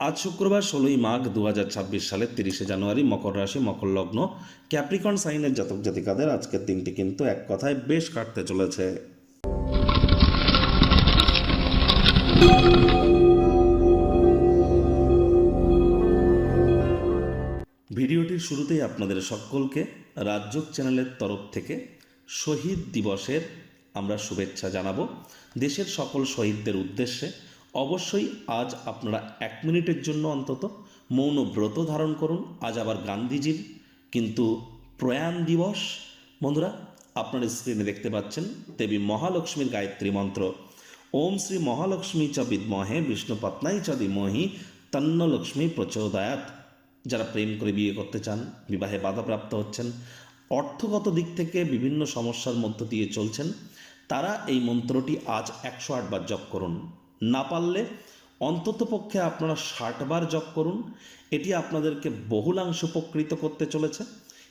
আজ শুক্রবার ষোলোই মাঘ দুহাজার ছাব্বিশ সালের তিরিশে জানুয়ারি মকর রাশি, মকর লগ্ন, ক্যাপ্রিকন সাইনের জাতক জাতিকাদের আজকের দিনটি কিন্তু এক কথায় বেশ কাটতে চলেছে। ভিডিওটির শুরুতেই আপনাদের সকলকে রাজ্যক চ্যানেলের তরফ থেকে শহীদ দিবসের আমরা শুভেচ্ছা জানাব। দেশের সকল শহীদদের উদ্দেশ্যে অবশ্যই আজ আপনারা এক মিনিটের জন্য অন্তত মৌন ব্রত ধারণ করুন। আজ আবার গান্ধীজির কিন্তু প্রয়াণ দিবস। বন্ধুরা আপনারা স্ক্রিনে দেখতে পাচ্ছেন দেবী মহালক্ষ্মীর গায়ত্রী মন্ত্র। ওম শ্রী মহালক্ষ্মী চ বিদ্মহে বিষ্ণুপত্নাই চ ধীমহি তন্ন লক্ষ্মী প্রচোদয়াত যারা প্রেম করে বিয়ে করতে চান, বিবাহে বাধাপ্রাপ্ত হচ্ছেন, অর্থগত দিক থেকে বিভিন্ন সমস্যার মধ্য দিয়ে চলছেন, তারা এই মন্ত্রটি আজ একশো আটবার জপ করুন। না পারলে অন্ততপক্ষে আপনারা ষাটবার জপ করুন। এটি আপনাদেরকে বহুলাংশ উপকৃত করতে চলেছে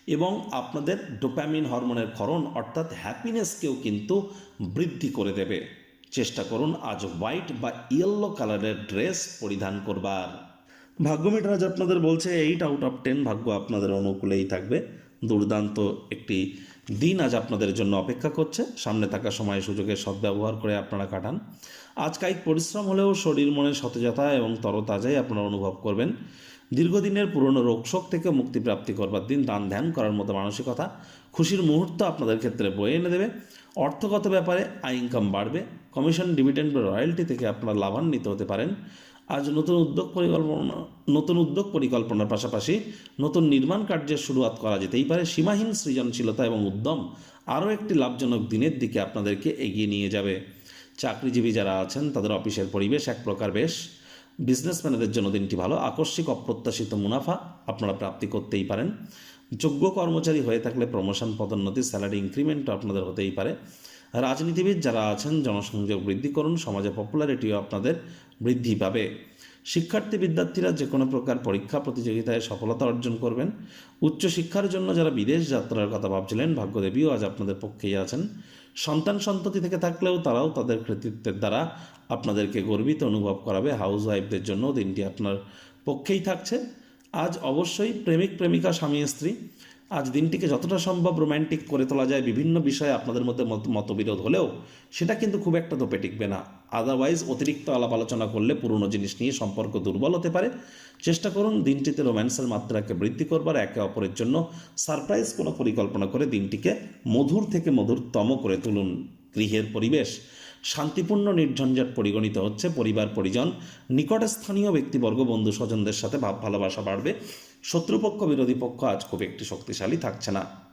এবং আপনাদের ডোপ্যামিন হরমোনের ক্ষরণ অর্থাৎ হ্যাপিনেসকেও কিন্তু বৃদ্ধি করে দেবে। চেষ্টা করুন আজ হোয়াইট বা ইয়েলো কালারের ড্রেস পরিধান করবার। ভাগ্য মিটার আজ আপনাদের বলছে, এইট আউট অফ টেন ভাগ্য আপনাদের অনুকূলেই থাকবে। দুর্দান্ত একটি দিন আজ আপনাদের জন্য অপেক্ষা করছে। সামনে থাকা সময় সুযোগের সদ্ব্যবহার করে আপনারা কাটান। আজ কায়িক পরিশ্রম হলেও শরীর মনে সতেজতা এবং তরতাজাই আপনারা অনুভব করবেন। দীর্ঘদিনের পুরনো রোগশোক থেকে মুক্তিপ্রাপ্তি করবার দিন, দান ধ্যান করার মতো মানসিকতা খুশির মুহূর্ত আপনাদের ক্ষেত্রে বয়ে এনে দেবে। অর্থগত ব্যাপারে আয় ইনকাম বাড়বে। কমিশন ডিভিডেন্ড বা রয়্যালটি থেকে আপনারা লাভান্বিত হতে পারেন। আজ নতুন উদ্যোগ পরিকল্পনা, নতুন উদ্যোগ পরিকল্পনার পাশাপাশি নতুন নির্মাণ কার্যের শুরুয়াত করা যেতেই পারে সীমাহীন সৃজনশীলতা এবং উদ্যম আরও একটি লাভজনক দিনের দিকে আপনাদেরকে এগিয়ে নিয়ে যাবে। চাকরিজীবী যারা আছেন, তাদের অফিসের পরিবেশ এক প্রকার বেশ। বিজনেসম্যানদের জন্য দিনটি ভালো, আকস্মিক অপ্রত্যাশিত মুনাফা আপনারা প্রাপ্তি করতেই পারেন। যোগ্য কর্মচারী হয়ে থাকলে প্রমোশন, পদোন্নতি, স্যালারি ইনক্রিমেন্টও আপনাদের হতেই পারে। রাজনীতিবিদ যারা আছেন, জনসংযোগ বৃদ্ধি করুন, সমাজে পপুলারিটিও আপনাদের বৃদ্ধি পাবে। শিক্ষার্থী বিদ্যার্থীরা যে কোনো প্রকার পরীক্ষা, প্রতিযোগিতায় সফলতা অর্জন করবেন। উচ্চশিক্ষার জন্য যারা বিদেশ যাত্রার কথা ভাবছিলেন, ভাগ্যদেবীও আজ আপনাদের পক্ষেই আছেন। সন্তান সন্ততি থেকে থাকলেও তারাও তাদের কৃতিত্বের দ্বারা আপনাদেরকে গর্বিত অনুভব করাবে। হাউস ওয়াইফদের জন্য দিনটি আপনার পক্ষেই থাকছে। আজ অবশ্যই প্রেমিক, প্রেমিকা, স্বামী, স্ত্রী আজ দিনটিকে যতটা সম্ভব রোম্যান্টিক করে তোলা যায়, বিভিন্ন বিষয়ে আপনাদের মধ্যে মত- মতবিরোধ হলেও সেটা কিন্তু খুব একটা তোপে টিকবে না। আদারওয়াইজ অতিরিক্ত আলাপ আলোচনা করলে পুরনো জিনিস নিয়ে সম্পর্ক দুর্বল হতে পারে। চেষ্টা করুন দিনটিতে রোম্যান্সের মাত্রাকে বৃদ্ধি করবার, একে অপরের জন্য সারপ্রাইজ কোনো পরিকল্পনা করে দিনটিকে মধুর থেকে মধুরতম করে তুলুন। গৃহের পরিবেশ শান্তিপূর্ণ নির্ঝঞ্ঝাট পরিগণিত হচ্ছে পরিবার, পরিজন। নিকটস্থানীয় ব্যক্তিবর্গ, বন্ধু স্বজনদের সাথে ভাব ভালোবাসা বাড়বে। শত্রুপক্ষ, বিরোধী পক্ষ আজ খুব একটি শক্তিশালী থাকছে না।